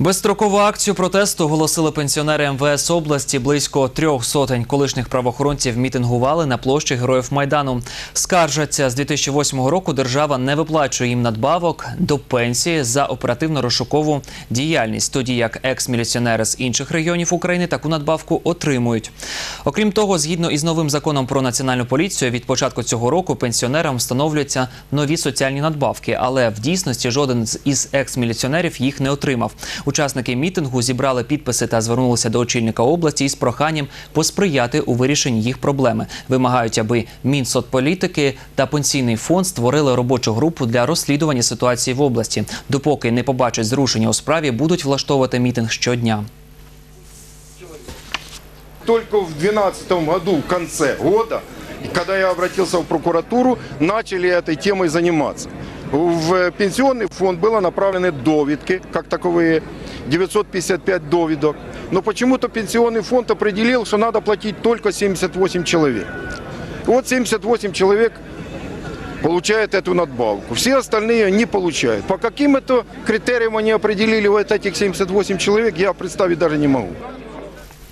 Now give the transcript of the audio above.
Безстрокову акцію протесту оголосили пенсіонери МВС області. Близько трьох сотень колишніх правоохоронців мітингували на площі Героїв Майдану. Скаржаться з 2008 року. Держава не виплачує їм надбавок до пенсії за оперативно-розшукову діяльність, тоді як екс-міліціонери з інших регіонів України таку надбавку отримують. Окрім того, згідно із новим законом про національну поліцію, від початку цього року пенсіонерам встановлюються нові соціальні надбавки, але в дійсності жоден із екс-міліціонерів їх не отримав. Учасники мітингу зібрали підписи та звернулися до очільника області із проханням посприяти у вирішенні їх проблеми. Вимагають, аби Мінсоцполітики та пенсійний фонд створили робочу групу для розслідування ситуації в області. Допоки не побачать зрушення у справі, будуть влаштовувати мітинг щодня. Только в 2012 году, в конце года, когда я обратился в прокуратуру, начали этой темой заниматься. В пенсионный фонд было направлены довідки, как таковые, 955 довідок. Но почему-то пенсионный фонд определил, что надо платить только 78 человек. Вот 78 человек получают эту надбавку. Все остальные не получают. По каким это критериям они определили вот этих 78 человек, я представить даже не могу.